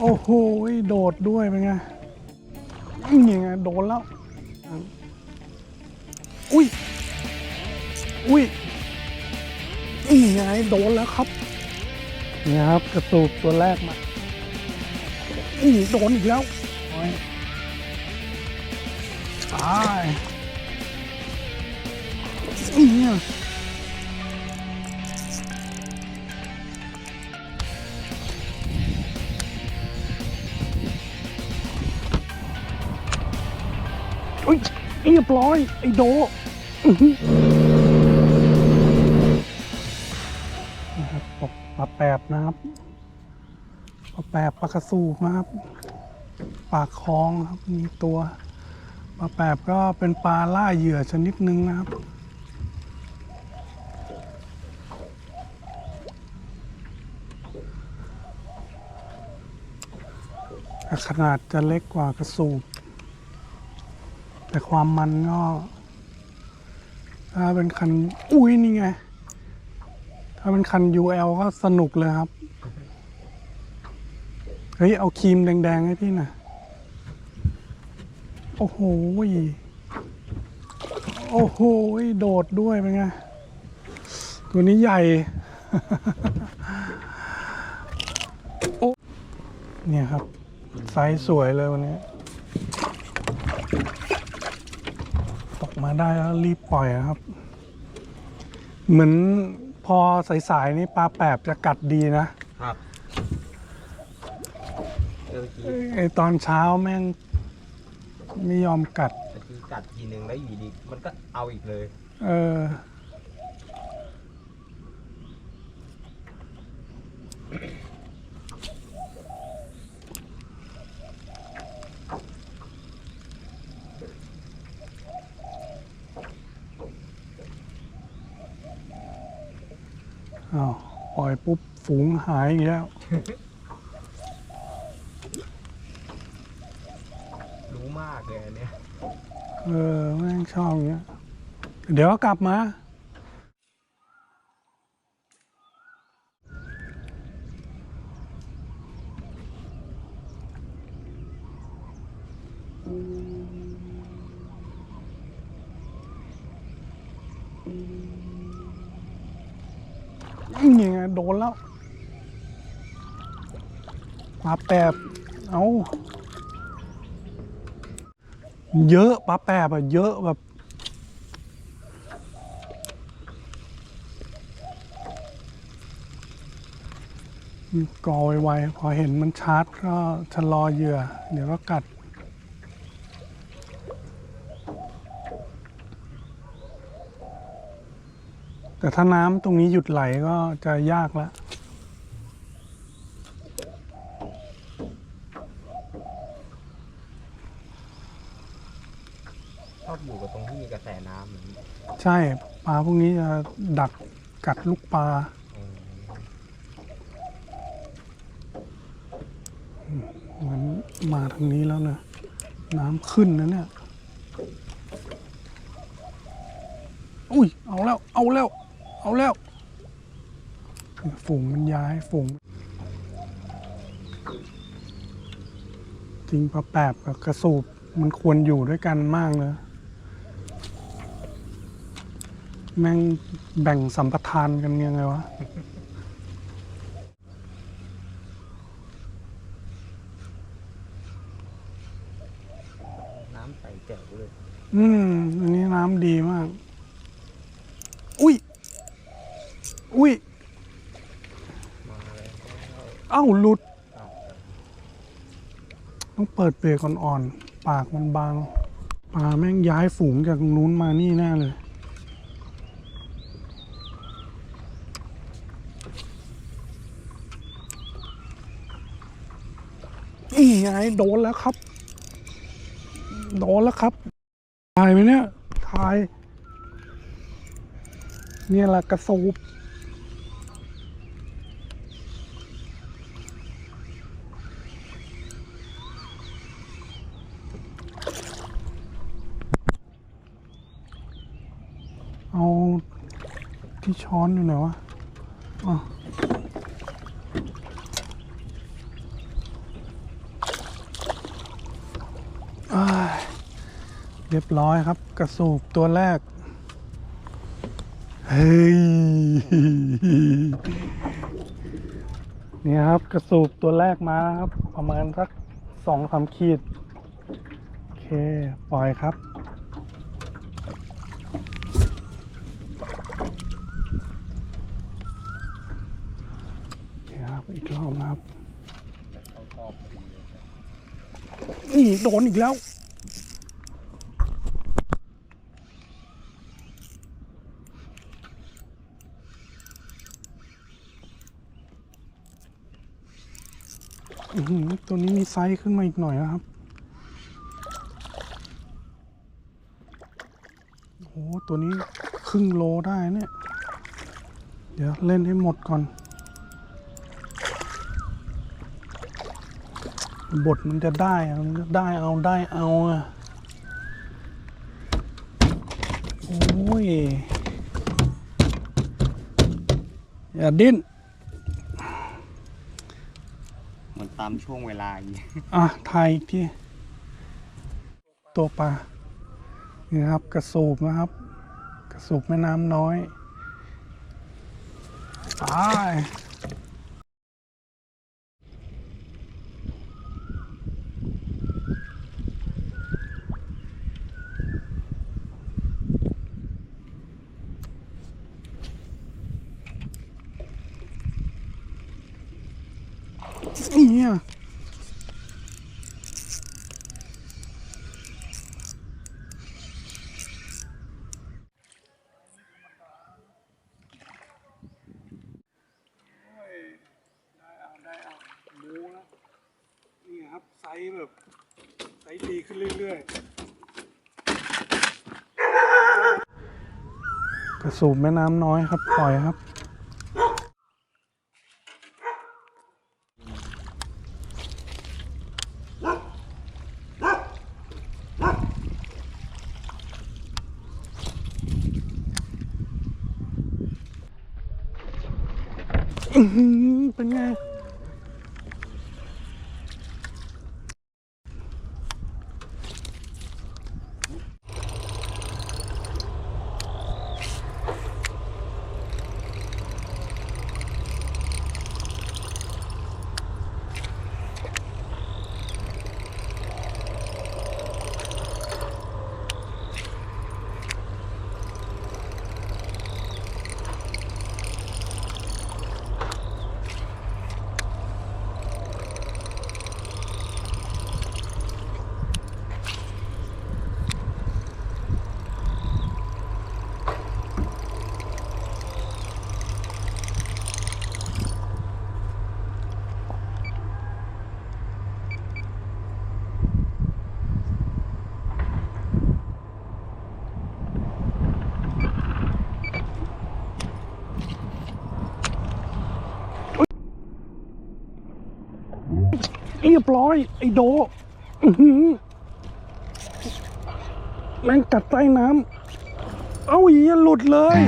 โอ้โห โดดด้วยเป็นไงนี่ไงโดนแล้ว อุ้ย อุ้ยนี่ไงโดนแล้วครับนี่ครับกระตูบตัวแรกมานี่โดนอีกแล้วตายนี่ อุ้ยเรียบร้อย ไอ้โดนะครับตกปลาแปบนะครับปลาแปบปลากระสูบนะครับปลาคลองครับมีตัวปลาแปบก็เป็นปลาล่าเหยื่อชนิดหนึ่งนะครับขนาดจะเล็กกว่ากระสูบ แต่ความมันก็ถ้าเป็นคัน อุ้ยนี่ไง ถ้าเป็นคัน UL ก็สนุกเลยครับ เฮ้ย เอาครีมแดง ๆ ให้พี่หน่อยโอ้โห โอ้โห โดดด้วยเป็นไง ตัวนี้ใหญ่โอ้เนี่ยครับ ไซส์สวยเลยวันนี้ ตก มาได้แล้วรีบปล่อยอะครับ เหมือนพอสายๆนี่ปลาแปบจะกัดดีนะครับเมื่อกี้ไอตอนเช้าแม่งไม่ยอมกัด เมื่อกี้กัดทีนึงแล้วอยู่ดี มันก็เอาอีกเลย เออ อ้าวปล่อยปุ๊บฝูงหายอีกแล้ว รู้มากเลยอันเนี้ยเออแม่งชอบอย่างเงี้ย เดี๋ยวก็กลับมา นี่ไงโดนแล้วปลาแปบเอาเยอะปลาแปบอะเยอะแบบกอไวๆพอเห็นมันชาร์จก็ชะลอเหยื่อ เดี๋ยวก็กัด แต่ถ้าน้ำตรงนี้หยุดไหลก็จะยากแล้วชอบอยู่กับตรงที่มีกระแสน้ำเหมือนใช่ปลาพวกนี้จะดักกัดลูกปลา เหมือนมาทางนี้แล้วนะ น้ำขึ้นนะเนี่ย อุ้ย เอาแล้ว เอาแล้ว เอาแล้วฝูงมันย้ายฝูงจริงปลาแปบกับกระสูบมันควรอยู่ด้วยกันมากเลยแม่งแบ่งสัมปทานกันยังไงวะน้ำใสแจ๋วเลย อืม อันนี้น้ำดีมาก อุ้ย อุ้ยเอ้าหลุด ต้องเปิดเบรกอ่อนๆ ปากมันบางปลาแม่งย้ายฝูงจากตรงนู้นมานี่แน่เลย นี่ไงโดนแล้วครับ โดนแล้วครับถ่ายไหมเนี่ยถ่าย เนี่ยแหละกระสูบ ที่ช้อนอยู่ไหนวะเรียบร้อยครับ กระสูบตัวแรก เฮ้ย นี่ครับ กระสูบตัวแรกมาครับ ประมาณสักสองสามขีด โอเค ปล่อยครับ นี่โดนอีกแล้วอือหือตัวนี้มีไซส์ขึ้นมาอีกหน่อยนะครับ โอ้โหตัวนี้ครึ่งโลได้เนี่ย เดี๋ยวเล่นให้หมดก่อน บทมันจะได้อะมันจะได้เอาได้เอาอะโอ้ย อย่าดิ้น เหมือนตามช่วงเวลาอย่างนี้อะถ่ายอีกที ตัวปลานี่นะครับ กระสูบนะครับ กระสูบแม่น้ำน้อยไปเนี่ย เอาได้เอาหมูแล้วนี่ครับไซส์แบบไซส์ดีขึ้นเรื่อยๆกระสูบแม่น้ำน้อยครับ ปล่อยครับ เป็นไง รียบร้อย ไอโดแม่งกัดใต้น้ำ เอาอีหลุดเลย